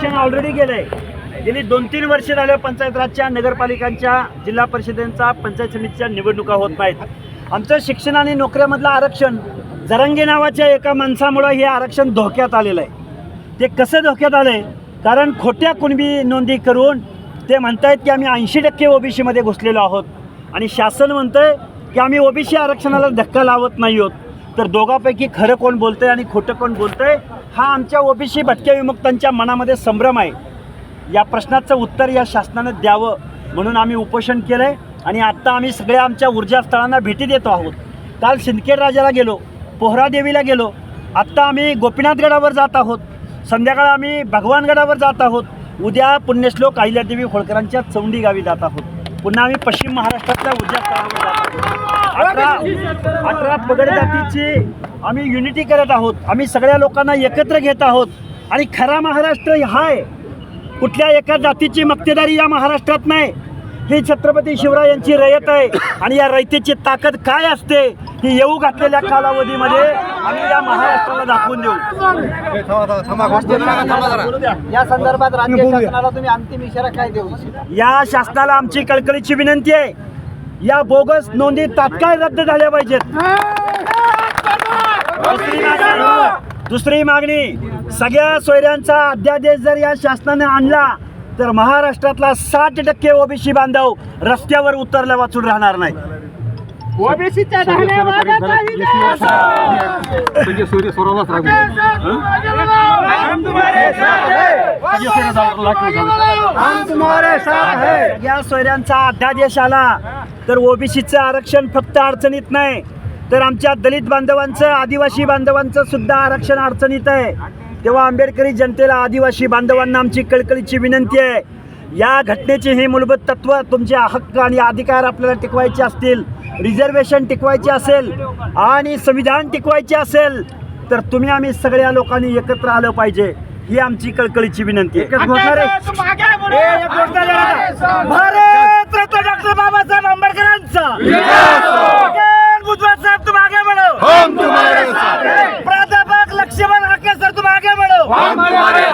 आरक्षण ऑलरेडी आहे गेली दोन तीन वर्ष झालं पंचायत राजच्या नगरपालिकांच्या जिल्हा परिषदेंचा पंचायत समितीच्या निवडणुका होत नाहीत. आमचं शिक्षण आणि नोकऱ्यामधलं आरक्षण जरंगे नावाच्या एका माणसामुळं हे आरक्षण धोक्यात आलेलं आहे. ते कसं धोक्यात आलं आहे कारण खोट्या कुणबी नोंदी करून ते म्हणतायत की आम्ही ऐंशी टक्के ओबीसीमध्ये घुसलेलो आहोत. आणि शासन म्हणतंय की आम्ही ओबीसी आरक्षणाला धक्का लावत नाही आहोत. तर दोघांपैकी खरं कोण बोलतंय आणि खोटं कोण बोलतं आहे हा आमच्या ओबीसी भटक्या विमुक्तांच्या मनामध्ये संभ्रम आहे. या प्रश्नाचं उत्तर या शासनानं द्यावं म्हणून आम्ही उपोषण केलं आहे आणि आत्ता आम्ही सगळ्या आमच्या ऊर्जा स्थळांना भेटी देतो आहोत. काल सिंदखेड राजाला गेलो पोहरादेवीला गेलो. आत्ता आम्ही गोपीनाथगडावर जात आहोत. संध्याकाळ आम्ही भगवानगडावर जात आहोत. उद्या पुण्यश्लोक अहिल्यादेवी होळकरांच्या चौंडी गावी जात आहोत. पुन्हा आम्ही पश्चिम महाराष्ट्रातल्या ऊर्जा स्थळावर जात आहोत. अठरा अठरा पगड जातीची आम्ही युनिटी करत आहोत. आम्ही सगळ्या लोकांना एकत्र घेत आहोत. आणि खरा महाराष्ट्र हा आहे कुठल्या एका जातीची मक्तेदारी या महाराष्ट्रात नाही. ही छत्रपती शिवराय यांची रयत आहे. आणि या रयतेची ताकद काय असते ही येऊ घातलेल्या कालावधीमध्ये आम्ही या महाराष्ट्राला दाखवून देऊ. या संदर्भात राज्य शासनाला तुम्ही अंतिम इशारा काय देऊ या शासनाला आमची कळकळीची विनंती आहे. या बोगस नोंदी तात्काळ रद्द झाल्या पाहिजेत. दुसरी मागणी. दुसरी मागणी. सगळ्या सोयऱ्यांचा अध्यादेश जर या शासनाने आणला तर महाराष्ट्रातला साठ टक्के ओबीसी बांधव रस्त्यावर उतरल्या वाचून राहणार नाही. ओबीसीच्या या सोयऱ्यांचा अध्यादेश आला तर ओबीसीचं आरक्षण फक्त अडचणीत नाही. तर आमच्या दलित बांधवांचं आदिवासी बांधवांचं सुद्धा आरक्षण अडचणीत आहे. तेव्हा आंबेडकरी जनतेला आदिवासी बांधवांना आमची कळकळीची विनंती आहे. या घटनेची ही मूलभूत तत्व तुमचे हक्क आणि अधिकार आपल्याला टिकवायचे असतील रिझर्वेशन टिकवायचे असेल आणि संविधान टिकवायचे असेल तर तुम्ही आम्ही सगळ्या लोकांनी एकत्र आलं पाहिजे. ही आमची कळकळीची विनंती आहे. भारत रत्न डॉक्टर बाबासाहेब आंबेडकरांचा. Vamos, Maria!